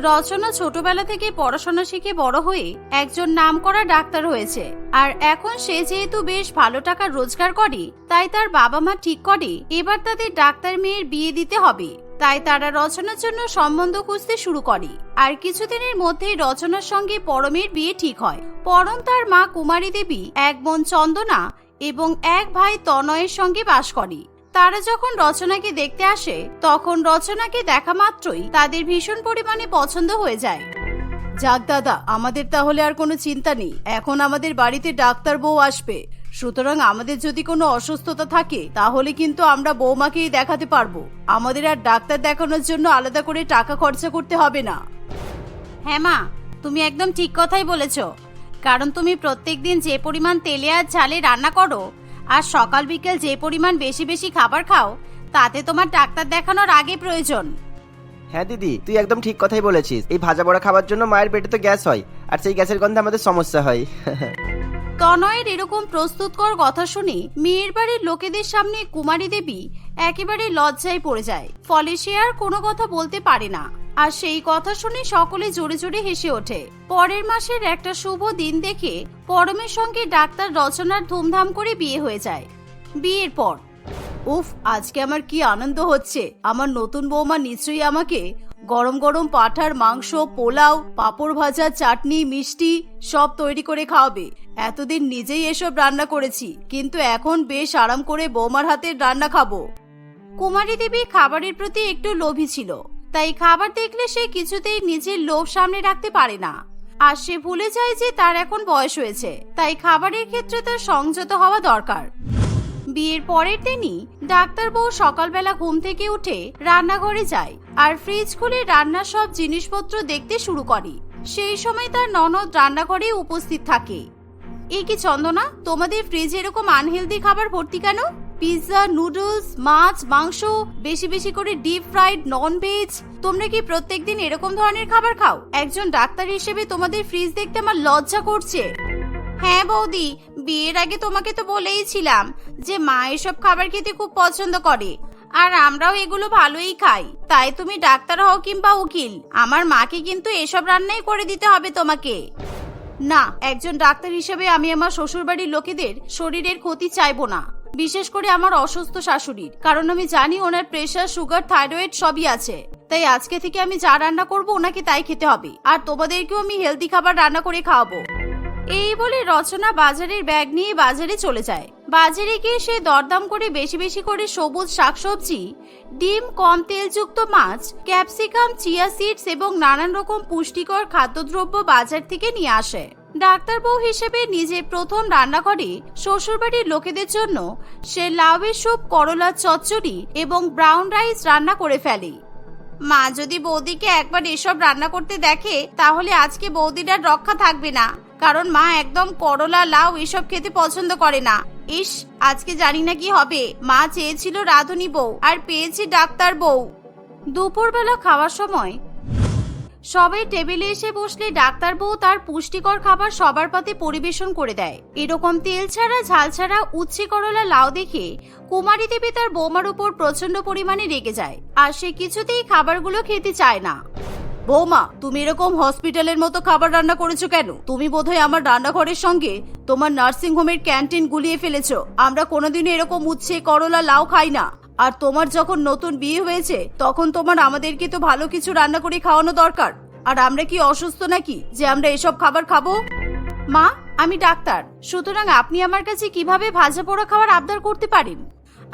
রচনা ছোটবেলা থেকে পড়াশোনা শিখে বড় হয়ে একজন নামকরা ডাক্তার হয়েছে। আর এখন সে যেহেতু বেশ ভালো টাকা রোজগার করে, তাই তার বাবা মা ঠিক করে, এবার তাদের ডাক্তার মেয়ের বিয়ে দিতে হবে। তাই তারা রচনার জন্য সম্বন্ধ খুঁজতে শুরু করে। আর কিছুদিনের মধ্যেই রচনার সঙ্গে পরমের বিয়ে ঠিক হয়। পরম তার মা কুমারী দেবী, এক বোন চন্দনা এবং এক ভাই তনয়ের সঙ্গে বাস করে। তারা যখন রচনাকে দেখতে আসে, তখন রচনাকে দেখা মাত্রই তাদের ভীষণ পরিমাণে পছন্দ হয়ে যায়। যাক দাদা, আমাদের তাহলে আর কোনো চিন্তা নেই। এখন আমাদের বাড়িতে ডাক্তার বউ আসবে। সুতরাং আমাদের যদি কোনো অসুস্থতা থাকে, তাহলে কিন্তু আমরা বৌমাকেই দেখাতে পারব। আমাদের আর ডাক্তার দেখানোর জন্য আলাদা করে টাকা খরচা করতে হবে না। হ্যাঁ মা, তুমি একদম ঠিক কথাই বলেছ। কারণ তুমি প্রত্যেকদিন যে পরিমাণ তেলে আর ঝালে রান্না করো আর সকাল বিকেল যে পরিমাণ বেশি বেশি খাবার খাও তাতে তোমার ডাক্তার দেখানোর আগে প্রয়োজন। হ্যাঁ দিদি তুই একদম ঠিক কথাই বলেছিস। এই ভাজা বড়া খাবার জন্য মায়ের পেটে তো গ্যাস হয় আর সেই গ্যাসের গন্ধে আমাদের সমস্যা হয়। তনয়ের এরকম প্রস্তুত প্রস্তুতকর কথা শুনে মেয়ের বাড়ির লোকেদের সামনে কুমারী দেবী একেবারে লজ্জায় পড়ে যায়। ফলে সে আর কোনো কথা বলতে পারে না। আর সেই কথা শুনে সকলে জোরে জোরে হেসে ওঠে। পরের মাসের একটা শুভ দিন দেখে পরমের সঙ্গে ডাক্তার রচনার ধুমধাম করে বিয়ে হয়ে যায়। বিয়ের পর, উফ, আজকে আমার কি আনন্দ হচ্ছে। আমার নতুন বৌমা নিশ্চয়ই আমাকে গরম গরম পাঠার মাংস, পোলাও, পাঁপড় ভাজা, চাটনি, মিষ্টি সব তৈরি করে খাওয়াবে। এতদিন নিজেই এসব রান্না করেছি, কিন্তু এখন বেশ আরাম করে বৌমার হাতের রান্না খাব। কুমারী দেবী খাবারের প্রতি একটু লোভী ছিল। তাই খাবার দেখলে সে কিছুতেই নিজের লোভ সামনে রাখতে পারে না। আর সে ভুলে যায় যে তার এখন বয়স হয়েছে, তাই খাবারের ক্ষেত্রে তার সংযত হওয়া দরকার। বিয়ের পরের দিনই ডাক্তার বউ সকালবেলা ঘুম থেকে উঠে রান্নাঘরে যায় আর ফ্রিজ খুলে রান্নার সব জিনিসপত্র দেখতে শুরু করে। সেই সময় তার ননদ রান্নাঘরে উপস্থিত থাকে। এ কি চন্দনা, তোমাদের ফ্রিজ এরকম আনহেলদি খাবার ভর্তি কেন? পিৎজা নুডলস মাছ, মাংস, বেশি বেশি করে ডিপ ফ্রাইড নন ভেজ তোমরা কি প্রত্যেক দিন এরকম ধরনের খাবার খাও? একজন ডাক্তার হিসেবে তোমাদের ফ্রিজ দেখতে আমার লজ্জা করছে। হ্যাঁ বৌদি, বিয়ের আগে তোমাকে তো বলেইছিলাম যে মা এসব খাবার খেতে খুব পছন্দ করে, আর আমরাও এগুলো ভালোই খাই। তাই তুমি ডাক্তার হও কিংবা উকিল, আমার মাকে কিন্তু এসব রান্নাই করে দিতে হবে তোমাকে। না, একজন ডাক্তার হিসেবে আমি আমার শ্বশুরবাড়ির লোকেদের শরীরের ক্ষতি চাইব না। বিশেষ করে আমার অসুস্থ শাশুড়ির। কারণ আমি জানি ওনার প্রেশার সুগার থাইরয়েড সবই আছে। তাই আজকে থেকে আমি যা রান্না করব ওনাকে তাই খেতে হবে। আর তোমাদেরকেও আমি হেলদি খাবার রান্না করে খাওয়াবো। এই বলে রচনা বাজারের ব্যাগ নিয়ে বাজারে চলে যায়। বাজারে গিয়ে সে দরদাম করে বেশি বেশি করে সবুজ শাকসবজি, ডিম, কম তেলযুক্ত মাছ, ক্যাপসিকাম, চিয়া সিডস এবং নানান রকম পুষ্টিকর খাদ্যদ্রব্য বাজার থেকে নিয়ে আসে। ডাক্তার বউ হিসেবে নিজে প্রথম রান্নাঘরে শ্বশুরবাড়ির লোকেদের জন্য সে লাউয়ের স্যুপ, করলার চচ্চড়ি এবং ব্রাউন রাইস রান্না করে ফেলে। মা, যদি বৌদিকে একবার এসব রান্না করতে দেখে, তাহলে আজকে বৌদিটার রক্ষা থাকবে না। কারণ মা একদম করলা, লাউ এসব খেতে পছন্দ করে না। ইস, আজকে জানি না কি হবে। মা চেয়েছিল রাধুনি বউ আর পেয়েছি ডাক্তার বউ। দুপুরবেলা খাওয়ার সময় সবাই টেবিলে এসে বসলে ডাক্তার বউ তার পুষ্টিকর খাবার সবার পাতে পরিবেশন করে দেয়। এরকম তেল ছাড়া, ঝাল ছাড়া উচ্ছে করলা লাউ দেখে কুমারী দেবী তার বৌমার উপর প্রচণ্ড পরিমাণে রেগে যায় আর সে কিছুতেই খাবারগুলো খেতে চায় না। বৌমা, তুমি এরকম হসপিটালের মতো খাবার রান্না করেছ কেন? তুমি বোধহয় আমার রান্নাঘরের সঙ্গে তোমার নার্সিং হোমের ক্যান্টিন গুলিয়ে ফেলেছো। আমরা কোনোদিনও এরকম উচ্ছে, করলা, লাউ খাই না। আর তোমার যখন নতুন বিয়ে হয়েছে, তখন তোমার আমাদেরকে তো ভালো কিছু রান্না করে খাওয়ানো দরকার। আর আমরা কি অসুস্থ নাকি যে আমরা এসব খাবার খাব? মা, আমি ডাক্তার। সুতরাং আপনি আমার কাছে কীভাবে ভাজা পোড়া খাবার আবদার করতে পারেন?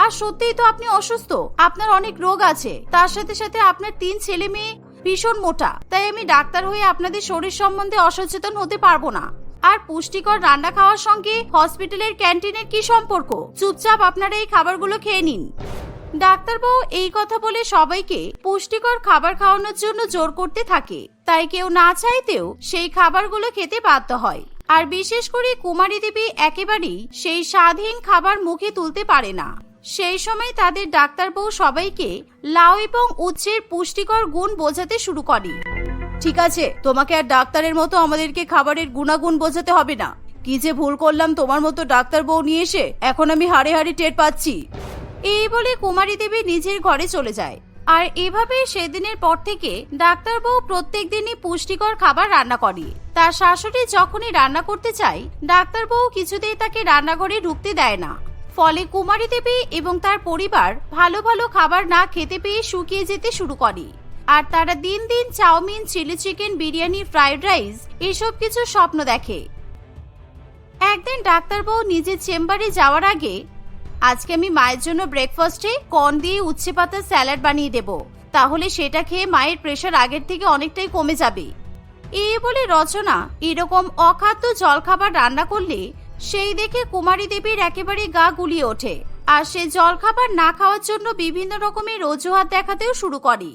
আর সত্যিই তো আপনি অসুস্থ। আপনার অনেক রোগ আছে। তার সাথে সাথে আপনার তিন ছেলে মেয়ে ভীষণ মোটা। তাই আমি ডাক্তার হয়ে আপনাদের শরীর সম্বন্ধে অসচেতন হতে পারব না। আর পুষ্টিকর রান্না খাওয়ার সঙ্গে হসপিটালের ক্যান্টিনের কি সম্পর্ক? চুপচাপ আপনারা এই খাবারগুলো খেয়ে নিন। ডাক্তারবাবু এই কথা বলে সবাইকে পুষ্টিকর খাবার খাওয়ানোর জন্য জোর করতে থাকে। তাই কেউ না চাইতেও সেই খাবারগুলো খেতে বাধ্য হয়। আর বিশেষ করে কুমারী দেবী একেবারেই সেই স্বাধীন খাবার মুখে তুলতে পারে না। সেই সময় তাদের ডাক্তারবাবু সবাইকে লাউ এবং উচ্ছের পুষ্টিকর গুণ বোঝাতে শুরু করে। ঠিক আছে, তোমাকে আর ডাক্তারের মতো আমাদেরকে খাবারের গুণাগুণ বোঝাতে হবে না। কি যে ভুল করলাম তোমার মতো ডাক্তার বউ নিয়ে এসে এখন আমি হাড়ে হাড়ে টের পাচ্ছি। এই বলে কুমারী দেবী নিজের ঘরে চলে যায়। আর এভাবে সেদিনের পর থেকে ডাক্তারবাবু প্রত্যেক দিনই পুষ্টিকর খাবার রান্না করে। তার শাশুড়ি যখনই রান্না করতে চায়, ডাক্তারবাবু কিছুতেই তাকে রান্নাঘরে ঢুকতে দেয় না। ফলে কুমারী দেবী এবং তার পরিবার ভালো ভালো খাবার না খেতে পেয়ে শুকিয়ে যেতে শুরু করে। আর তারা দিন দিন chowmein, chilli chicken, biryani, fried rice এসব কিছু স্বপ্ন দেখে। একদিন ডাক্তারবাবু নিজের চেম্বারে যাওয়ার আগে আজকে আমি মায়ের জন্য ব্রেকফাস্টে কর্ন দিয়ে উচ্ছে পাতার স্যালাড বানিয়ে দেব। তাহলে সেটা খেয়ে মায়ের প্রেশার আগের থেকে অনেকটাই কমে যাবে। এই বলে রচনা এরকম অখাদ্য জলখাবার রান্না করলে সেই দেখে কুমারী দেবীর একেবারে গা গুলিয়ে ওঠে। আর সে জলখাবার না খাওয়ার জন্য বিভিন্ন রকমের অজুহাত দেখাতেও শুরু করে।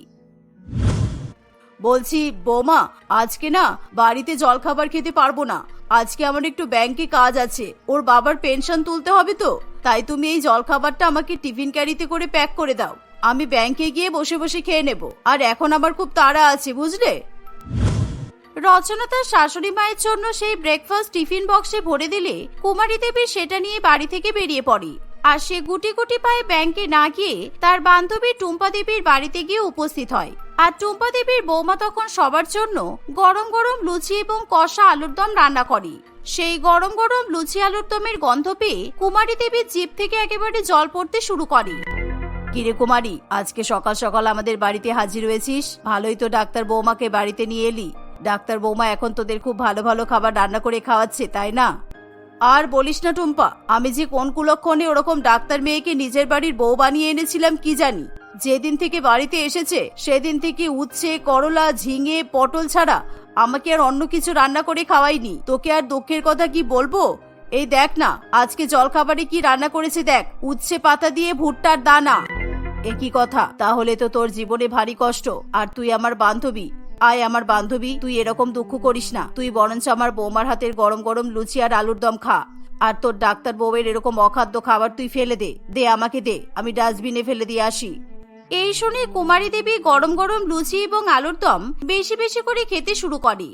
বলছি, বোমা, আজকে না বাড়িতে জলখাবার খেতে পারব না। আজকে আমার একটু ব্যাংকে কাজ আছে। ওর বাবার পেনশন তুলতে হবে তো। তাই তুমি এই জলখাবারটা আমাকে টিফিন ক্যারিতে করে প্যাক করে দাও। আমি ব্যাংকে গিয়ে বসে বসে খেয়ে নেব। আর এখন আমার খুব তাড়া আছে, বুঝলে? রচনা তার শাশুড়ি মায়ের জন্য সেই ব্রেকফাস্ট টিফিন বক্সে ভরে দিলে কুমারী দেবী সেটা নিয়ে বাড়ি থেকে বেরিয়ে পড়ে। আর সে গুটি গুটি পায়ে ব্যাংকে না গিয়ে তার বান্ধবী টুম্পা দেবীর বাড়িতে গিয়ে উপস্থিত হয়। আর টুম্পা দেবীর বৌমা তখন সবার জন্য গরম গরম লুচি এবং কষা আলুর দম রান্না করে। সেই গরম গরম লুচি আলুর দমের গন্ধ পেয়ে কুমারী দেবীর জিভ থেকে একেবারে জল পড়তে শুরু করে। কিরে কুমারী, আজকে সকাল সকাল আমাদের বাড়িতে হাজির হয়েছিস? ভালোই তো ডাক্তার বৌমাকে বাড়িতে নিয়ে এলি। ডাক্তার বৌমা এখন তোদের খুব ভালো ভালো খাবার রান্না করে খাওয়াচ্ছে, তাই না? আর বলিস না টুম্পা, আমি যে কোন কুলক্ষণে ওরকম ডাক্তার মেয়েকে নিজের বাড়ির বউ বানিয়ে এনেছিলাম কি জানি? যেদিন থেকে বাড়িতে এসেছে, সেদিন থেকে উচ্ছে, করলা, ঝিঙে, পটল ছাড়া আমাকে আর অন্য কিছু রান্না করে খাওয়াইনি তোকে আর দুঃখের কথা কি বলব? এই দেখ না, আজকে জলখাবারে কি রান্না করেছে দেখ, উচ্ছে পাতা দিয়ে ভুট্টার দানা। একই কথা? তাহলে তো তোর জীবনে ভারী কষ্ট। আর তুই আমার বান্ধবী। আয় আমার বান্ধবী, তুই এরকম দুঃখ করিস না। তুই বরঞ্চ আমার বৌমার হাতের গরম গরম লুচি আর আলুর দম খা। আর তোর ডাক্তার বউয়ের এরকম অখাদ্য খাবার তুই ফেলে দে। দে, আমাকে দে। আমি ডাস্টবিনে ফেলে দিয়ে আসি। এই শুনে কুমারী দেবী গরম গরম লুচি এবং আলুর দম বেশি বেশি করে খেতে শুরু করে।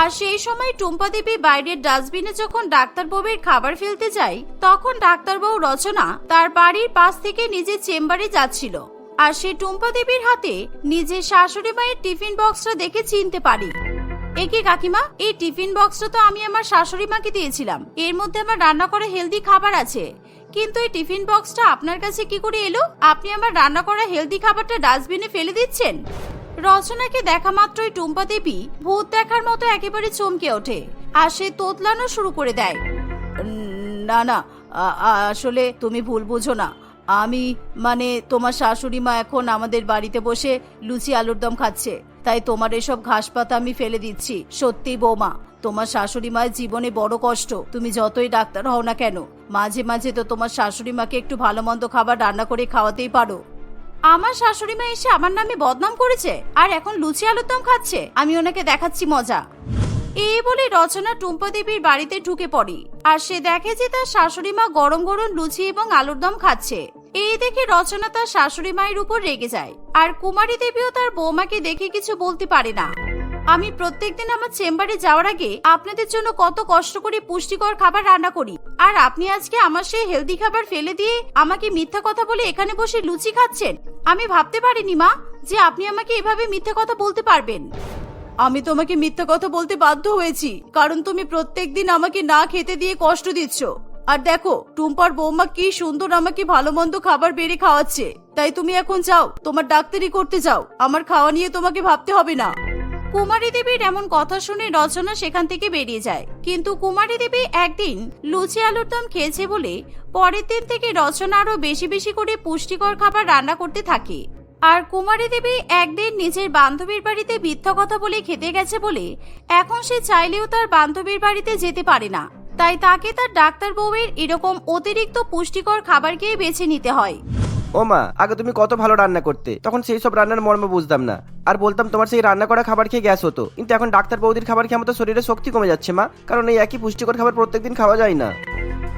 আর সেই সময় টুম্পা দেবী বাইরের ডাস্টবিনে যখন ডাক্তার বউয়ের খাবার ফেলতে যায়, তখন ডাক্তারবাবু রচনা তার বাড়ির পাশ থেকে নিজের চেম্বারে যাচ্ছিল। আর সে টুম্পা দেবীর হাতে নিজের শাশুড়ি মায়ের টিফিন বক্সটা দেখে চিনতে পারি। একে কাকিমা, এই টিফিন বক্সটা তো আমি আমার শাশুড়ি মাকে দিয়েছিলাম। এর মধ্যে আমার রান্না করা হেলদি খাবার আছে। কিন্তু এই টিফিন বক্সটা আপনার কাছে কি করে এলো? আপনি আমার রান্না করা হেলদি খাবারটা ডাস্টবিনে ফেলে দিচ্ছেন? রচনাকে দেখা মাত্রই টুম্পা দেবী ভূত দেখার মতো একেবারে চমকে ওঠে আর সে তোতলানো শুরু করে দেয়। না না আসলে তুমি ভুল বুঝো না। আমি মানে তোমার শাশুড়ি মা এখন আমাদের বাড়িতে বসে লুচি আলুর দম খাচ্ছে। তাই তোমার এসব ঘাস পাতা আমি ফেলে দিচ্ছি। সত্যি বৌমা তোমার শাশুড়ি মায়ের জীবনে বড় কষ্ট। তুমি যতই ডাক্তার হও না কেন, মাঝে মাঝে তো তোমার শাশুড়ি মাকে একটু ভালো মন্দ খাবার রান্না করে খাওয়াতেই পারো। আমার শাশুড়ি মা এসে আমার নামে বদনাম করেছে, আর এখন লুচি আলুর দম খাচ্ছে। আমি ওনাকে দেখাচ্ছি মজা। এই বলে রচনা টুম্পা দেবীর বাড়িতে ঢুকে পড়ে, আর সে দেখে যে তার শাশুড়ি মা গরম গরম লুচি এবং আলুর দম খাচ্ছে। এই দেখে রচনা তার শাশুড়ি মায়ের উপর রেগে যায়, আর কুমারী দেবীও তার বৌমাকে দেখে কিছু বলতে পারে না। আমি প্রত্যেকদিন আমার চেম্বারে যাওয়ার আগে আপনাদের জন্য কত কষ্ট করে পুষ্টিকর খাবার রান্না করি। আর আপনি আজকে আমার সেই হেলদি খাবার ফেলে দিয়ে আমাকে মিথ্যা কথা বলে এখানে বসে লুচি খাচ্ছেন। আমি ভাবতে পারিনি, মা, যে আপনি আমাকে এভাবে মিথ্যা কথা বলতে পারবেন। আমি তোমাকে মিথ্যা কথা বলতে বাধ্য হয়েছি, কারণ তুমি প্রত্যেকদিন আমাকে না খেতে দিয়ে কষ্ট দিচ্ছ। আর দেখো, টুম্পার বৌমা কি সুন্দর আমাকে ভালো মন্দ খাবার বেড়ে খাওয়াচ্ছে। তাই তুমি এখন যাও, তোমার ডাক্তারি করতে যাও। আমার খাওয়া নিয়ে তোমাকে ভাবতে হবে না। কুমারী দেবীর এমন কথা শুনে রচনা সেখান থেকে বেরিয়ে যায়। কিন্তু কুমারী দেবী একদিন লুচি আলুর দম খেয়েছে বলে পরের দিন থেকে রচনা আরও বেশি বেশি করে পুষ্টিকর খাবার রান্না করতে থাকে। আর কুমারী দেবী একদিন নিজের বান্ধবীর বাড়িতে মিথ্যা কথা বলে খেতে গেছে বলে এখন সে চাইলেও তার বান্ধবীর বাড়িতে যেতে পারে না। তাই তাকে তার ডাক্তার বউয়ের এরকম অতিরিক্ত পুষ্টিকর খাবারকেই বেছে নিতে হয়। ও মা, আগে তুমি কত ভালো রান্না করতে। তখন সেই সব রান্নার মর্ম বুঝতাম না। আর বলতাম, তোমার সেই রান্না করা খাবার খেয়ে গ্যাস হতো। কিন্তু এখন ডাক্তার বৌদির খাবার খেয়ে আমাদের শরীরে শক্তি কমে যাচ্ছে, মা। কারণ এই একই পুষ্টিকর খাবার প্রত্যেকদিন খাওয়া যায় না।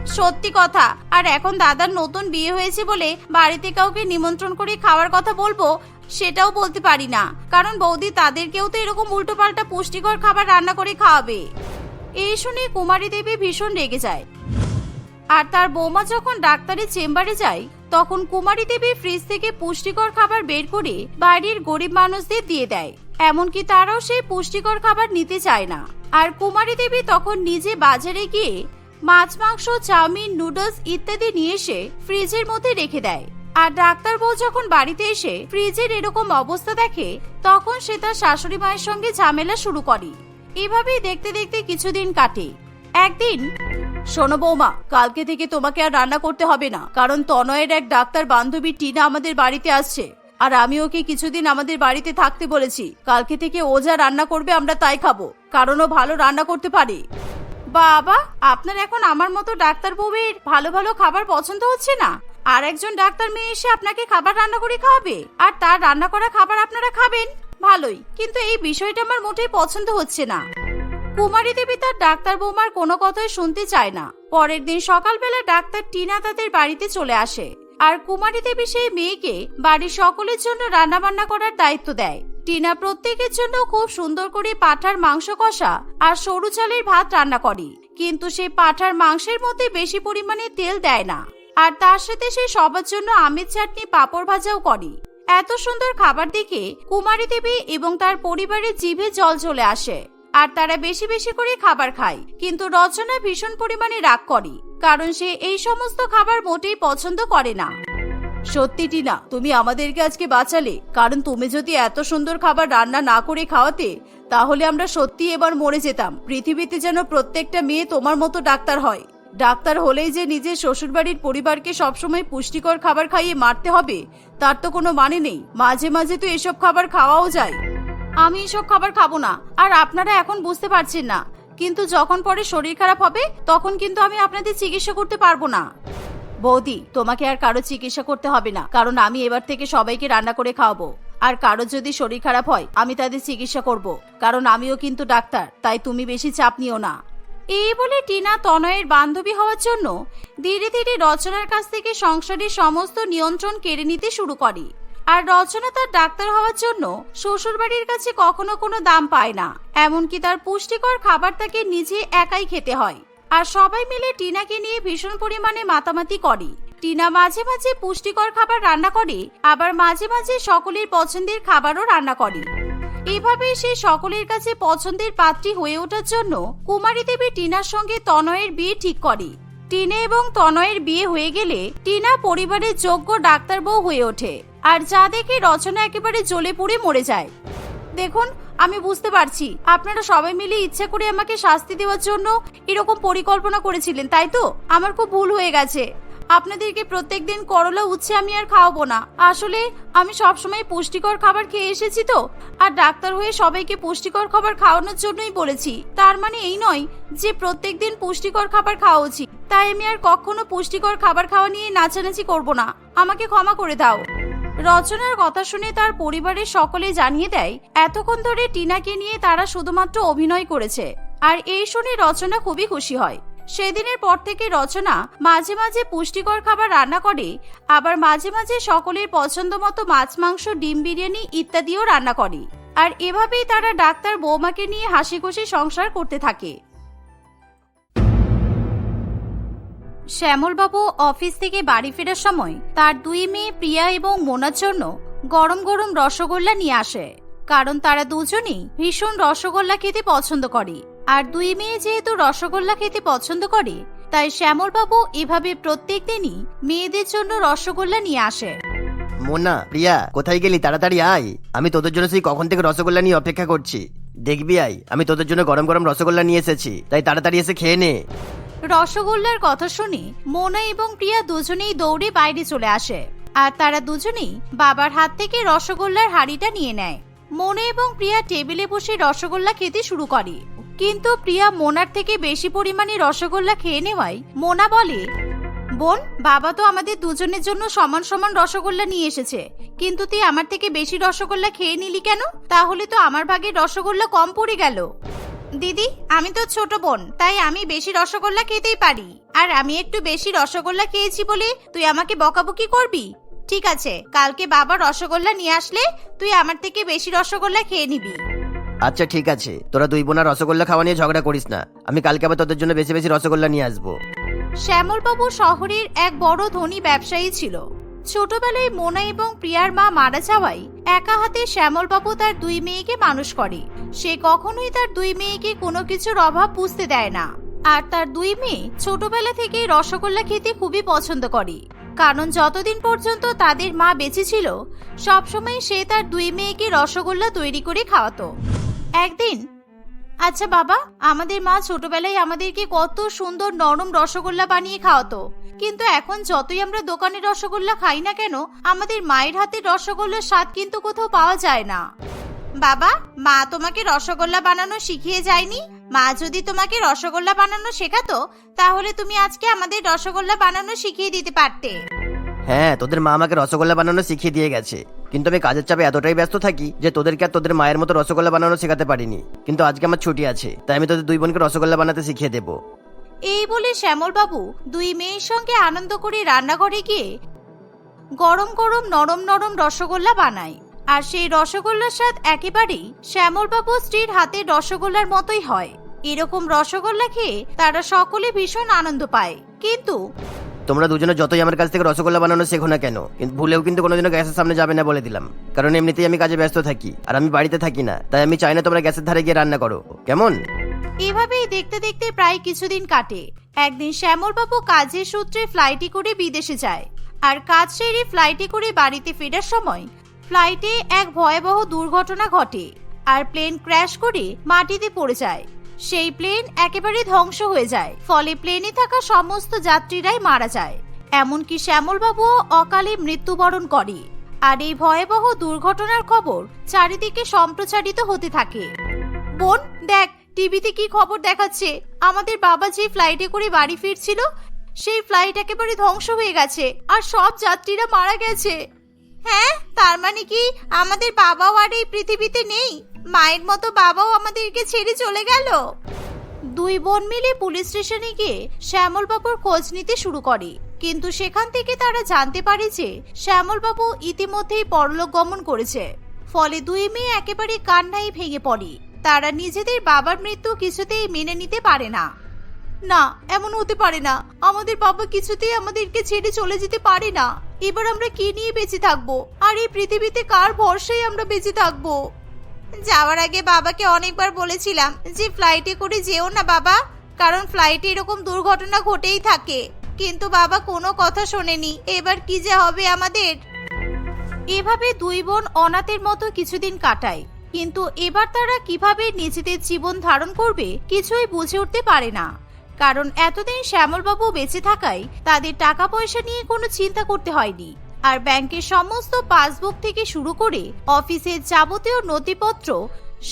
সত্যি কথা। আর এখন দাদার নতুন বিয়ে হয়েছে বলে বাড়িতে কাউকে নিমন্ত্রণ করে খাওয়ার কথা বলব, সেটাও বলতে পারি না। কারণ বৌদি তাদেরকেও তো এরকম উল্টোপাল্টা পুষ্টিকর খাবার রান্না করে খাওয়াবে। এই শুনে কুমারী দেবী ভীষণ রেগে যায়। আর তার বৌমা যখন ডাক্তারের চেম্বারে যায় তখন কুমারী দেবী ফ্রিজ থেকে পুষ্টিকর খাবার বের করে বাড়ির গরিব মানুষদের দিয়ে দেয়। এমনকি তারাও সেই পুষ্টিকর খাবার নিতে চায় না। আর কুমারী দেবী তখন নিজে বাজারে গিয়ে মাছ, মাংস, চাউমিন, নুডলস ইত্যাদি নিয়ে এসে ফ্রিজের মধ্যে রেখে দেয়। আর ডাক্তার বউ যখন বাড়িতে এসে ফ্রিজের এরকম অবস্থা দেখে, তখন সে তার শাশুড়ি মায়ের সঙ্গে ঝামেলা শুরু করে। এভাবেই দেখতে দেখতে কিছুদিন কাটে। একদিন, শোনো বৌমা, কালকে থেকে তোমাকে আর রান্না করতে হবে না, কারণ তনয়ের এক ডাক্তার বান্ধবী টিনা আমাদের বাড়িতে আসছে। আর আমি ওকে কিছুদিন আমাদের বাড়িতে থাকতে বলেছি, কালকে থেকে ও যা রান্না করবে আমরা তাই খাব, কারণ ও ভালো রান্না করতে পারে। বাবা, আপনার এখন আমার মতো ডাক্তার বউয়ের ভালো ভালো খাবার পছন্দ হচ্ছে না। আর একজন ডাক্তার মেয়ে এসে আপনাকে খাবার রান্না করে খাওয়াবে, আর তার রান্না করা খাবার আপনারা খাবেন, ভালোই। কিন্তু এই বিষয়টা আমার মোটেই পছন্দ হচ্ছে না। কুমারী দেবী তার ডাক্তার বৌমার কোনো কথাই শুনতে চায় না। পরের দিন সকালবেলা ডাক্তার টিনা তাদের বাড়িতে চলে আসে। আর কুমারী দেবী সেই মেয়েকে বাড়ির সকলের জন্য রান্না বান্না করার দায়িত্ব দেয়। টিনা প্রত্যেকের জন্য খুব সুন্দর করে পাঠার মাংস কষা আর সরু চালের ভাত রান্না করে। কিন্তু সে পাঠার মাংসের মধ্যে বেশি পরিমাণে তেল দেয় না। আর তার সাথে সে সবার জন্য আমের চাটনি, পাঁপড় ভাজাও করে। এত সুন্দর খাবার দেখে কুমারী দেবী এবং তার পরিবারের জিভে জল চলে আসে। আর তারা বেশি বেশি করে খাবার খায়। কিন্তু রচনা ভীষণ পরিমাণে রাগ করে, কারণ সে এই সমস্ত খাবার মোটেই পছন্দ করে না। সত্যি, টিনা, তুমি আমাদেরকে আজকে বাঁচালে, কারণ তুমি যদি এত সুন্দর খাবার রান্না না করে খাওয়াতে, তাহলে আমরা সত্যি এবার মরে যেতাম। পৃথিবীতে যেন প্রত্যেকটা মেয়ে তোমার মতো ডাক্তার হয়। ডাক্তার হলেই যে নিজের শ্বশুরবাড়ির পরিবারকে সবসময় পুষ্টিকর খাবার খাইয়ে মারতে হবে, তার তো কোনো মানে নেই। মাঝে মাঝে তো এসব খাবার খাওয়াও যায়। আমি এসব খাবার খাব না। আর আপনারা এখন বুঝতে পারছেন না। কিন্তু যখন পরে শরীর খারাপ হবে, তখন কিন্তু আমি আপনাদের চিকিৎসা করতে পারব না। বৌদি, তোমাকে আর কারও চিকিৎসা করতে হবে না। কারণ আমি এবার থেকে সবাইকে রান্না করে খাওয়াবো। আর কারও যদি শরীর খারাপ হয়, আমি তাদের চিকিৎসা করব। কারণ আমিও কিন্তু ডাক্তার, তাই তুমি বেশি চাপ নিও না। এই বলে টিনা তনয়ের বান্ধবী হওয়ার জন্য ধীরে ধীরে রচনার কাছ থেকে সংসারের সমস্ত নিয়ন্ত্রণ কেড়ে নিতে শুরু করে। আর রচনা তার ডাক্তার হওয়ার জন্য শ্বশুরবাড়ির কাছে কখনো কোনো দাম পায় না। এমনকি তার পুষ্টিকর খাবার তাকে নিজে একাই খেতে হয়। আর সবাই মিলে টিনাকে নিয়ে ভীষণ পরিমাণে মাতামাতি করে। টিনা মাঝে মাঝে পুষ্টিকর খাবার রান্না করে, আবার মাঝে মাঝে সকলের পছন্দের খাবারও রান্না করে। এভাবেই সে সকলের কাছে পছন্দের পাত্রী হয়ে ওঠার জন্য কুমারী দেবী টিনার সঙ্গে তনয়ের বিয়ে ঠিক করে। টিনা এবং তনয়ের বিয়ে হয়ে গেলে টিনা পরিবারের যোগ্য ডাক্তার বউ হয়ে ওঠে। আর যা দেখে রচনা একেবারে জ্বলে পুড়ে মরে যায়। দেখুন, আমি বুঝতে পারছি। আপনারা সবাই মিলে ইচ্ছা করে আমাকে শাস্তি দেওয়ার জন্য এরকম পরিকল্পনা করেছিলেন, তাই তো? আমার খুব ভুল হয়ে গেছে। আপনাদেরকে প্রত্যেক দিন করলা উচ্ছে আমি আর খাওয়াবো না। আসলে আমি সবসময় পুষ্টিকর খাবার খেয়ে এসেছি তো, আর ডাক্তার হয়ে সবাইকে পুষ্টিকর খাবার খাওয়ানোর জন্যই বলেছি। তার মানে এই নয় যে প্রত্যেক দিন পুষ্টিকর খাবার খাওয়া উচিত। তাই আমি আর কখনো পুষ্টিকর খাবার খাওয়া নিয়ে নাচানাচি করব না। আমাকে ক্ষমা করে দাও। রচনার কথা শুনে তার পরিবারের সকলে জানিয়ে দেয়, এতক্ষণ ধরে টিনাকে নিয়ে তারা শুধুমাত্র অভিনয় করেছে। আর এই শুনে রচনা খুবই খুশি হয়। সেদিনের পর থেকে রচনা মাঝে মাঝে পুষ্টিকর খাবার রান্না করে, আবার মাঝে মাঝে সকলের পছন্দ মতো মাছ, মাংস, ডিম, বিরিয়ানি ইত্যাদিও রান্না করে। আর এভাবেই তারা ডাক্তার বৌমাকে নিয়ে হাসি খুশি সংসার করতে থাকে। শ্যামলবাবু অফিস থেকে বাড়ি ফেরার সময় তার দুই মেয়ে প্রিয়া এবং মোনার জন্য গরম গরম রসগোল্লা নিয়ে আসে। কারণ তারা দুজনেই ভীষণ রসগোল্লা খেতে পছন্দ করে। আর দুই মেয়ে যেহেতু রসগোল্লা খেতে পছন্দ করে, তাই শ্যামলবাবু এভাবে প্রত্যেক দিনই মেয়েদের জন্য রসগোল্লা নিয়ে আসে। মোনা, প্রিয়া, কোথায় গেলি? তাড়াতাড়ি আয়। আমি তোদের জন্য সেই কখন থেকে রসগোল্লা নিয়ে অপেক্ষা করছি। দেখবি আয়, আমি তোদের জন্য গরম গরম রসগোল্লা নিয়ে এসেছি। তাই তাড়াতাড়ি এসে খেয়ে নে। রসগোল্লার কথা শুনি মোনা এবং প্রিয়া দুজনেই দৌড়ে বাইরে চলে আসে। আর তারা দুজনেই বাবার হাত থেকে রসগোল্লার হাড়িটা নিয়ে নেয়। মোনা এবং প্রিয়া টেবিলে বসে রসগোল্লা খেতে শুরু করে। কিন্তু প্রিয়া মোনার থেকে বেশি পরিমাণে রসগোল্লা খেয়ে নেওয়ায় মোনা বলে, বোন, বাবা তো আমাদের দুজনের জন্য সমান সমান রসগোল্লা নিয়ে এসেছে। কিন্তু তুই আমার থেকে বেশি রসগোল্লা খেয়ে নিলি কেন? তাহলে তো আমার ভাগে রসগোল্লা কম পড়ে গেল। দিদি আমি তো ছোট বোন তাই আমি বেশি রসগোল্লা খেতেই পারি। আর আমি একটু বেশি রসগোল্লা খেয়েছি বলে তুই আমাকে বকাবকি করবি? ঠিক আছে কালকে বাবা রসগোল্লা নিয়ে আসলে তুই আমার থেকে বেশি রসগোল্লা খেয়ে নিবি। আচ্ছা ঠিক আছে। তোরা দুই বোনা রসগোল্লা খাওয়া নিয়ে ঝগড়া করিস না। আমি কালকে আবার তোদের জন্য বেশি বেশি রসগোল্লা নিয়ে আসব। শ্যামলবাবু শহরের এক বড় ধনী ব্যবসায়ী ছিল। ছোটবেলায় মোনা এবং প্রিয়ার মা মারা যাওয়ায় একা হাতে শ্যামলবাবু তার দুই মেয়েকে মানুষ করে। সে কখনোই তার দুই মেয়েকে কোনো কিছুর অভাব বুঝতে দেয় না। আর তার দুই মেয়ে ছোটবেলা থেকে রসগোল্লা খেতে খুবই পছন্দ করে। কারণ যতদিন পর্যন্ত তাদের মা বেঁচে ছিল, সবসময় সে তার দুই মেয়েকে রসগোল্লা তৈরি করে খাওয়াতো। একদিন আচ্ছা বাবা, আমাদের মা ছোটবেলায় আমাদেরকে কত সুন্দর নরম রসগোল্লা বানিয়ে খাওয়াতো। কিন্তু এখন যতই আমরা দোকানে রসগোল্লা খাই না কেন, আমাদের মায়ের হাতের রসগোল্লার স্বাদ কিন্তু কোথাও পাওয়া যায় না। বাবা, মা তোমাকে রসগোল্লা বানানো শিখিয়ে যায়নি? মা যদি তোমাকে রসগোল্লা বানানো শেখাতো, তাহলে তুমি আজকে আমাদের রসগোল্লা বানানো শিখিয়ে দিতে পারতে। হ্যাঁ তোদের মা আমাকে রসগোল্লা বানানো শিখিয়ে দিয়ে গেছে। কিন্তু আমি কাজের চাপে এতটাই ব্যস্ত থাকি যে তোদেরকে আর তোদের মায়ের মতো রসগোল্লা বানানো শেখাতে পারিনি। কিন্তু আজকে আমার ছুটি আছে, তাই আমি তোদের দুই বোনকে রসগোল্লা বানাতে শিখিয়ে দেবো। এই বলে শ্যামলবাবু দুই মেয়ের সঙ্গে আনন্দ করে রান্নাঘরে গিয়ে গরম গরম নরম নরম রসগোল্লা বানায়। আর সেই রসগোল্লার স্বাদ একেবারেই শ্যামলবাবু স্ত্রীর হাতে রসগোল্লার মতোই হয়। এরকম রসগোল্লা খেয়ে তারা সকলে ভীষণ আনন্দ পায়। কিন্তু তোমরা দুজনে যতই আমার কাছ থেকে রসগোল্লা বানানো শেখো না কেন, কিন্তু ভুলেও কিন্তু কোনোদিনও গ্যাসের সামনে যাবে না বলে দিলাম। কারণ এমনিতেই আমি কাজে ব্যস্ত থাকি, আর আমি বাড়িতে থাকি না, তাই আমি চাই না তোমরা গ্যাসের ধারে গিয়ে রান্না করো। কেমন? এভাবেই দেখতে দেখতে প্রায় কিছুদিন কাটে। একদিন শ্যামলবাবু কাজের সূত্রে ফ্লাইটে করে বিদেশে যায়, আর কাজ সেরে ফ্লাইটে করে বাড়িতে ফেরার সময় ফ্লাইটে এক ভয়াবহ দুর্ঘটনা ঘটে, আর প্লেন ক্র্যাশ করে মাটিতে পড়ে যায়। সেই প্লেন একেবারে ধ্বংস হয়ে যায়। ফলে প্লেনে থাকা সমস্ত যাত্রীরাই মারা যায়। এমনকি শ্যামলবাবুও অকালে মৃত্যুবরণ করে। আর এই ভয়াবহ দুর্ঘটনার খবর চারিদিকে সম্প্রচারিত হতে থাকে। বোন, দেখ, টিভিতে কি খবর দেখাচ্ছে? আমাদের বাবা যে ফ্লাইটে করে বাড়ি ফিরছিল, সেই ফ্লাইট একেবারে ধ্বংস হয়ে গেছে আর সব যাত্রীরা মারা গেছে। হ্যাঁ তার মানে কি আমাদের বাবাও আর এই পৃথিবীতে নেই? মায়ের মতো বাবাও আমাদেরকে ছেড়ে চলে গেল। দুই বোন মিলে পুলিশ স্টেশনে গিয়ে শ্যামলবাবুর খোঁজ নিতে শুরু করে। কিন্তু সেখান থেকে তারা জানতে পারে যে শ্যামলবাবু ইতিমধ্যেই পরলোক গমন করেছে। ফলে দুই মেয়ে একেবারে কান্নায় ভেঙে পড়ে। তারা নিজেদের বাবার মৃত্যু কিছুতেই মেনে নিতে পারে না। না, এমন হতে পারে না। আমাদের বাবা কিছুতেই আমাদেরকে ছেড়ে চলে যেতে পারে না। এবার আমরা কি নিয়ে বেঁচে থাকব? আর এই পৃথিবীতে কার ভরসায় আমরা বেঁচে থাকব? যাওয়ার আগে বাবাকে অনেকবার বলেছিলাম যে ফ্লাইটে করে যেও না বাবা, কারণ ফ্লাইটে এরকম দুর্ঘটনা ঘটেই থাকে। কিন্তু বাবা কোনো কথা শোনেনি। এবার কি যে হবে আমাদের? এভাবে দুই বোন অনাথের মতো কিছুদিন কাটায়। কিন্তু এবার তারা কীভাবে নিজেদের জীবন ধারণ করবে কিছুই বুঝে উঠতে পারে না। কারণ এতদিন শ্যামলবাবু বেঁচে থাকায় তাদের টাকা পয়সা নিয়ে কোনো চিন্তা করতে হয়নি। আর ব্যাংকের সমস্ত পাসবুক থেকে শুরু করে অফিসের যাবতীয় নথিপত্র,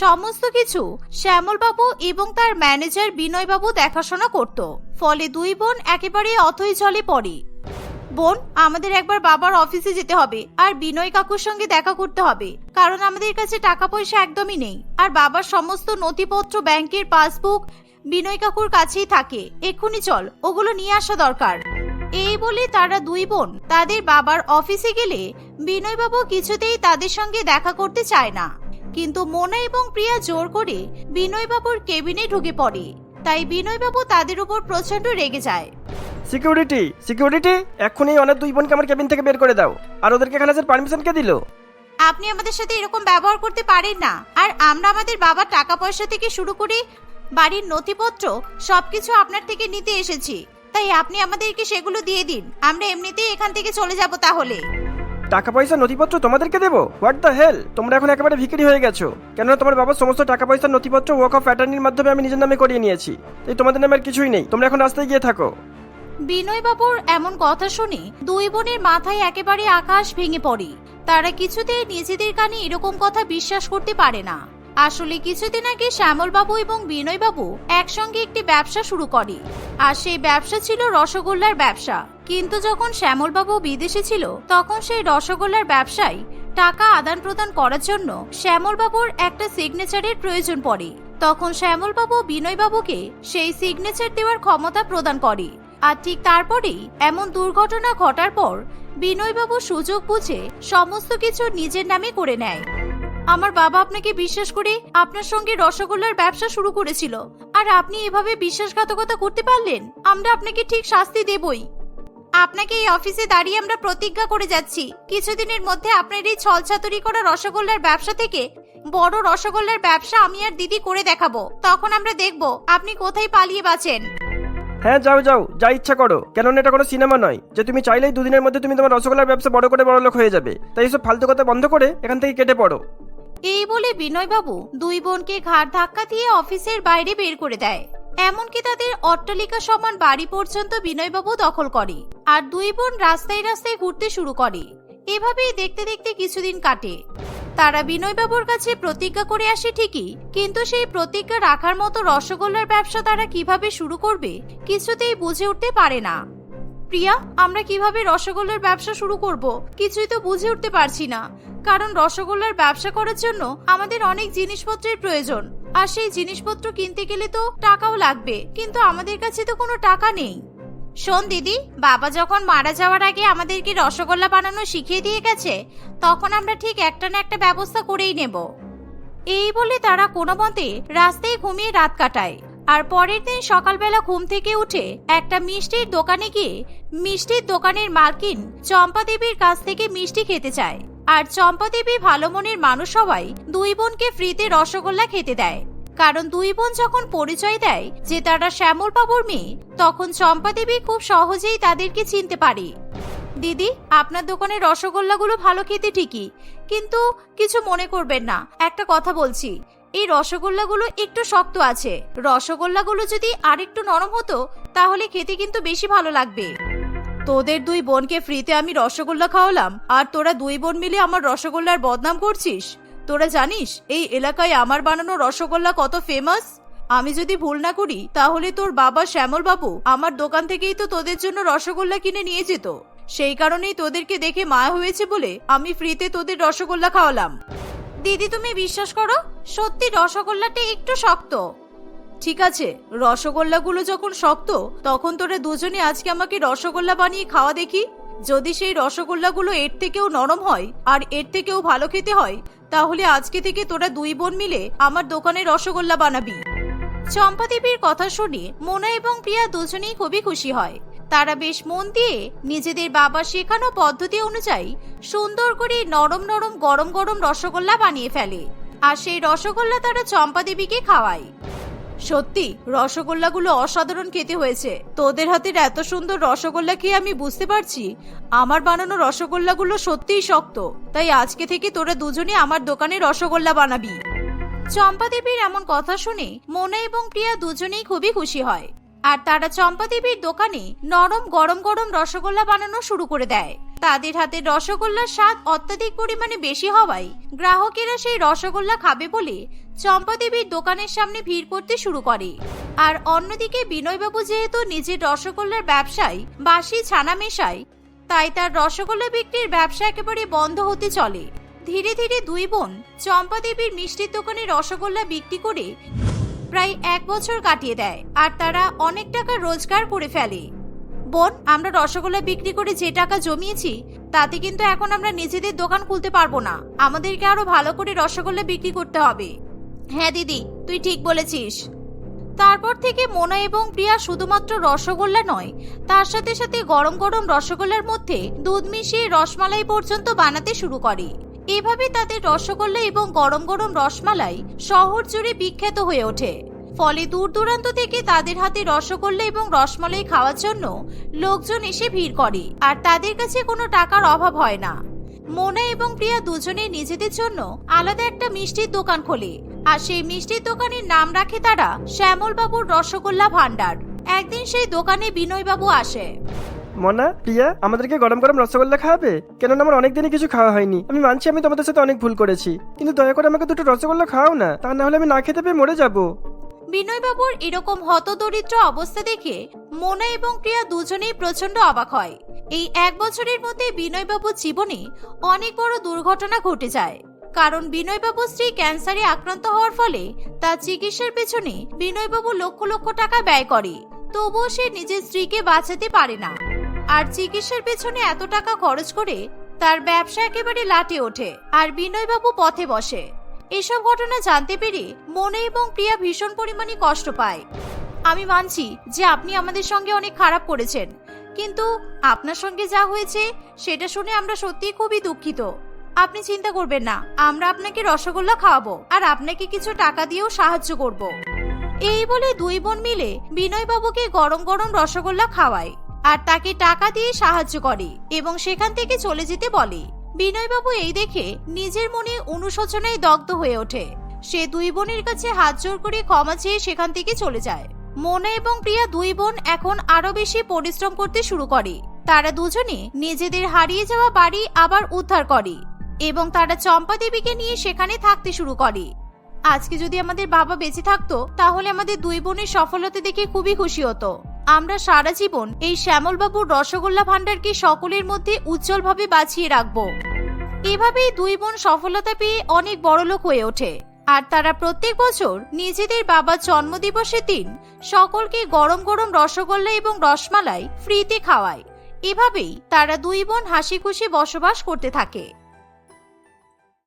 সমস্ত কিছু শ্যামলবাবু এবং তার ম্যানেজার বিনয়বাবু দেখাশোনা করত। ফলে দুই বোন একেবারে অথই জলে পড়ে। বোন, আমাদের একবার বাবার অফিসে যেতে হবে আর বিনয় কাকুর সঙ্গে দেখা করতে হবে, কারণ আমাদের কাছে টাকা পয়সা একদমই নেই। আর বাবার সমস্ত নথিপত্র ব্যাংকের পাসবুক বিনয় কাকুর কাছেই থাকে। এক্ষুনি চল, ওগুলো নিয়ে আসা দরকার। এই বলে তারা দুই বোন তাদের বাবার অফিসে গেলে বিনয়বাবু কিছুতেই তাদের সঙ্গে দেখা করতে চায় না। কিন্তু মোনা এবং প্রিয়া জোর করে বিনয়বাবুর কেবিনে ঢুকে পড়ে। তাই বিনয়বাবু তাদের উপর প্রচণ্ড রেগে যায়। সিকিউরিটি সিকিউরিটি এক্ষুনি অনেক দুই বোনকে আমার কেবিন থেকে বের করে দাও। আর ওদেরকে এখানে আসার পারমিশন কে দিল? আপনি আমাদের সাথে এরকম ব্যবহার করতে পারেন না। আর আমরা আমাদের বাবার টাকা পয়সা থেকে শুরু করে বাড়ির নথিপত্র সবকিছু আপনার থেকে নিতে এসেছি। তাই আপনি আমাদেরকে সেগুলো দিয়ে দিন। আমরা এমনিতেই এখান থেকে চলে যাব তাহলে। টাকা পয়সা নথিপত্র তোমাদেরকে দেবো? হোয়াট দ্য হেল তোমরা এখন একেবারে ভিখারি হয়ে গেছো। কেননা তোমার বাবার সমস্ত টাকা পয়সা নথিপত্র ওয়াক অফ অ্যাটর্নির মাধ্যমে আমি নিজের নামে করিয়ে নিয়েছি। তাই তোমাদের নামে আর কিছুই নেই। তোমরা এখন রাস্তায় গিয়ে থাকো। বিনয়বাবুর এমন কথা শুনে দুই বোনের মাথায় একেবারে আকাশ ভেঙে পড়ে। তারা কিছুতেই নিজেদের কানে এরকম কথা বিশ্বাস করতে পারে না। আসলে কিছুদিন আগে শ্যামলবাবু এবং বিনয়বাবু একসঙ্গে একটি ব্যবসা শুরু করে। আর সেই ব্যবসা ছিল রসগোল্লার ব্যবসা। কিন্তু যখন শ্যামলবাবু বিদেশে ছিল, তখন সেই রসগোল্লার ব্যবসায় টাকা আদান প্রদান করার জন্য শ্যামলবাবুর একটা সিগনেচারের প্রয়োজন পড়ে। তখন শ্যামলবাবু বিনয়বাবুকে সেই সিগনেচার দেওয়ার ক্ষমতা প্রদান করে। আর ঠিক তারপরেই এমন দুর্ঘটনা ঘটার পর বিনয়বাবু সুযোগ বুঝে সমস্ত কিছু নিজের নামে করে নেয়। আমার বাবা আপনাকে বিশ্বাস করে আপনার সঙ্গে রসগোল্লার ব্যবসা শুরু করেছিল। আর আপনি এভাবে বিশ্বাসঘাতকতা করতে পারলেন, আমরা আপনাকে ঠিক শাস্তি দেবই। আপনাকে এই অফিসে দাঁড়িয়ে আমরা প্রতিজ্ঞা করে যাচ্ছি। কিছুদিনের মধ্যে আপনার এই ছলছাতুরি করা রসগোল্লার ব্যবসা থেকে বড় রসগোল্লার ব্যবসা আমি আর দিদি করে দেখাবো। তখন আমরা দেখব আপনি কোথায় পালিয়ে বাঁচেন। হ্যাঁ যাও যাও, যা ইচ্ছা করো। কেননা এটা কোনো সিনেমা নয়। যে তুমি চাইলেই দুদিনের মধ্যে তুমি তোমার রসগোল্লার ব্যবসা বড় করে বড় লোক হয়ে যাবে। তাই এসব ফালতু কথা বন্ধ করে এখান থেকে কেটে পড়ো। এই বলে বিনয়বাবু দুই বোনকে ঘাড় ধাক্কা দিয়ে অফিসের বাইরে বের করে দেয়। এমনকি তাদের অট্টালিকা সমান বাড়ি পর্যন্ত বিনয়বাবু দখল করে আর দুই বোন রাস্তায় রাস্তায় ঘুরতে শুরু করে। এভাবেই দেখতে দেখতে কিছুদিন কাটে। তারা বিনয়বাবুর কাছে প্রতিজ্ঞা করে আসে ঠিকই, কিন্তু সেই প্রতিজ্ঞা রাখার মতো রসগোল্লার ব্যবসা তারা কীভাবে শুরু করবে কিছুতেই বুঝে উঠতে পারে না। প্রিয়া, আমরা কীভাবে রসগোল্লার ব্যবসা শুরু করব কিছুই তো বুঝে উঠতে পারছি না। কারণ রসগোল্লার ব্যবসা করার জন্য আমাদের অনেক জিনিসপত্রের প্রয়োজন। আর সেই জিনিসপত্র কিনতে গেলে তো টাকাও লাগবে, কিন্তু আমাদের কাছে তো কোনো টাকা নেই। শোন দিদি, বাবা যখন মারা যাওয়ার আগে আমাদেরকে রসগোল্লা বানানো শিখিয়ে দিয়ে গেছে, তখন আমরা ঠিক একটা না একটা ব্যবস্থা করেই নেব। এই বলে তারা কোনো মতে রাস্তায় ঘুমিয়ে রাত কাটায়। আর পরের দিন সকালবেলা ঘুম থেকে উঠে একটা মিষ্টির দোকানে গিয়ে মিষ্টির দোকানের মালকিন চম্পা দেবীর কাছ থেকে মিষ্টি খেতে চায়। আর চম্পা দেবী ভালো মনের মানুষ হওয়ায় দুই বোনকে ফ্রিতে রসগোল্লা খেতে দেয়। কারণ দুই বোন যখন পরিচয় দেয় যে তারা শ্যামল বাবুর মেয়ে, তখন চম্পা দেবী খুব সহজেই তাদেরকে চিনতে পারে। দিদি, আপনার দোকানের রসগোল্লাগুলো ভালো খেতে ঠিকই, কিন্তু কিছু মনে করবেন না। একটা কথা বলছি, এই রসগোল্লাগুলো একটু শক্ত আছে। রসগোল্লাগুলো যদি আরেকটু নরম হতো, তাহলে খেতে কিন্তু বেশি ভালো লাগবে। তোদের দুই বোনকে ফ্রিতে আমি রসগোল্লা খাওয়ালাম, আর তোরা দুই বোন মিলে আমার রসগোল্লার বদনাম করছিস। তোরা জানিস, এই এলাকায় আমার বানানো রসগোল্লা কত ফেমাস আমি যদি ভুল না করি, তাহলে তোর বাবা শ্যামল বাবু আমার দোকান থেকেই তো তোদের জন্য রসগোল্লা কিনে নিয়ে যেত। সেই কারণেই তোদেরকে দেখে মায়া হয়েছে বলে আমি ফ্রিতে তোদের রসগোল্লা খাওয়ালাম। দিদি, তুমি বিশ্বাস করো? সত্যি রসগোল্লাটা একটু শক্ত। ঠিক আছে, রসগোল্লাগুলো যখন শক্ত, তখন তোরা দুজনে আজকে আমাকে রসগোল্লা বানিয়ে খাওয়া দেখি। যদি সেই রসগোল্লাগুলো এর থেকেও নরম হয় আর এর থেকেও ভালো খেতে হয়, তাহলে আজকে থেকে তোরা দুই বোন মিলে আমার দোকানে রসগোল্লা বানাবি। চম্পা দেবীর কথা শুনে মোনা এবং প্রিয়া দুজনেই খুবই খুশি হয়। তারা বেশ মন দিয়ে নিজেদের বাবা শেখানো পদ্ধতি অনুযায়ী সুন্দর করে নরম নরম গরম গরম রসগোল্লা বানিয়ে ফেলে। আর সেই রসগোল্লা তারা চম্পা দেবীকে খাওয়ায়। সত্যি, রসগোল্লাগুলো অসাধারণ খেতে হয়েছে। তোদের হাতের এত সুন্দর রসগোল্লা খেয়ে আমি বুঝতে পারছি। আমার বানানো রসগোল্লাগুলো সত্যিই শক্ত। তাই আজকে থেকে তোরা দুজনে আমার দোকানে রসগোল্লা বানাবি। চম্পা দেবীর এমন কথা শুনে মোনা এবং প্রিয়া দুজনেই খুবই খুশি হয়। আর তারা চম্পা দেবীর দোকানে নরম গরম গরম রসগোল্লা বানানো শুরু করে দেয়। তাদের হাতে রসগোল্লার স্বাদ অত্যাধিক পরিমাণে বেশি হওয়ায় গ্রাহকেরা সেই রসগোল্লা খাবে বলে চম্পা দেবীর দোকানের সামনে ভিড় করতে শুরু করে। আর অন্যদিকে বিনয়বাবু যেহেতু নিজের রসগোল্লার ব্যবসায় বাসি ছানা মেশায়, তাই তার রসগোল্লা বিক্রির ব্যবসা একেবারে বন্ধ হতে চলে। ধীরে ধীরে দুই বোন চম্পা দেবীর মিষ্টির দোকানে রসগোল্লা বিক্রি করে প্রায় এক বছর কাটিয়ে দেয়, আর তারা অনেক টাকা রোজগার করে ফেলে। বোন, আমরা রসগোল্লা বিক্রি করে যে টাকা জমিয়েছি, তাতে কিন্তু এখন আমরা নিজেদের দোকান খুলতে পারব না। আমাদেরকে আরও ভালো করে রসগোল্লা বিক্রি করতে হবে। হ্যাঁ দিদি, তুই ঠিক বলেছিস। তারপর থেকে মোনা এবং প্রিয়া শুধুমাত্র রসগোল্লা নয়, তার সাথে সাথে গরম গরম রসগোল্লার মধ্যে দুধ মিশিয়ে রসমালাই পর্যন্ত বানাতে শুরু করে। এভাবে তাদের রসগোল্লা এবং গরম গরম রসমালাই শহর জুড়ে বিখ্যাত হয়ে ওঠে। ফলে দূর দূরান্ত থেকে তাদের হাতে রসগোল্লা এবং রসমালাই খাওয়ার জন্য লোকজন এসে ভিড় করে, আর তাদের কাছে কোনো টাকার অভাব হয় না। মোনা এবং প্রিয়া দুজনে নিজেদের জন্য আলাদা একটা মিষ্টির দোকান খোলে। আর সেই মিষ্টির দোকানের নাম রাখে তারা শ্যামল বাবুর রসগোল্লা ভান্ডার একদিন সেই দোকানে বিনয় বাবু আসে। মনা প্রিয়া আমাদেরকে গরম গরম রসগোল্লা খাওয়াবে? কেননা আমার অনেকদিনই কিছু খাওয়া হয়নি। আমি মানছি আমি তোমাদের সাথে অনেক ভুল করেছি। কিন্তু দয়া করে আমাকে দুটো রসগোল্লা খাওয়াও না তা না হলে আমি না খেতে পেয়ে মরে যাব। বিনয়বাবুর এরকম হতদরিদ্র অবস্থা দেখে মোনা এবং প্রিয়া দুজনেই প্রচণ্ড অবাক হয়। এই এক বছরের মধ্যে বিনয়বাবুর জীবনে অনেক বড় দুর্ঘটনা ঘটে যায়। কারণ বিনয়বাবুর স্ত্রী ক্যান্সারে আক্রান্ত হওয়ার ফলে তার চিকিৎসার পেছনে বিনয়বাবু লক্ষ লক্ষ টাকা ব্যয় করে। তবুও সে নিজের স্ত্রীকে বাঁচাতে পারে না। আর চিকিৎসার পেছনে এত টাকা খরচ করে তার ব্যবসা একেবারে লাটে ওঠে আর বিনয়বাবু পথে বসে। এসব ঘটনা জানতে পেরে মনে এবং প্রিয়া ভীষণ পরিমাণে কষ্ট পায়। আমি মানছি যে আপনি আমাদের সঙ্গে অনেক খারাপ করেছেন, কিন্তু আপনার সঙ্গে যা হয়েছে সেটা শুনে আমরা সত্যিই খুবই দুঃখিত। আপনি চিন্তা করবেন না, আমরা আপনাকে রসগোল্লা খাওয়াবো আর আপনাকে কিছু টাকা দিয়েও সাহায্য করব। এই বলে দুই বোন মিলে বিনয় বাবুকে গরম গরম রসগোল্লা খাওয়ায় আর তাকে টাকা দিয়ে সাহায্য করে এবং সেখান থেকে চলে যেতে বলে। বিনয়বাবু এই দেখে নিজের মনে অনুশোচনায় দগ্ধ হয়ে ওঠে। সে দুই বোনের কাছে হাত জোর করে ক্ষমা চেয়ে সেখান থেকে চলে যায়। মোনা এবং প্রিয়া দুই বোন এখন আরও বেশি পরিশ্রম করতে শুরু করে। তারা দুজনে নিজেদের হারিয়ে যাওয়া বাড়ি আবার উদ্ধার করে। এবং তারা চম্পা দেবীকে নিয়ে সেখানে থাকতে শুরু করে। আজকে যদি আমাদের বাবা বেঁচে থাকতো, তাহলে আমাদের দুই বোনের সফলতা দেখে খুবই খুশি হতো। আমরা সারা জীবন এই শ্যামলবাবুর রসগোল্লা ভান্ডারকে সকলের মধ্যে উজ্জ্বলভাবে বাঁচিয়ে রাখব। এভাবেই দুই বোন সফলতা পেয়ে অনেক বড়লোক হয়ে ওঠে। আর তারা প্রত্যেক বছর নিজেদের বাবার জন্মদিবসের দিন সকলকে গরম গরম রসগোল্লা এবং রসমালাই ফ্রিতে খাওয়ায়। এভাবেই তারা দুই বোন হাসি খুশি বসবাস করতে থাকে।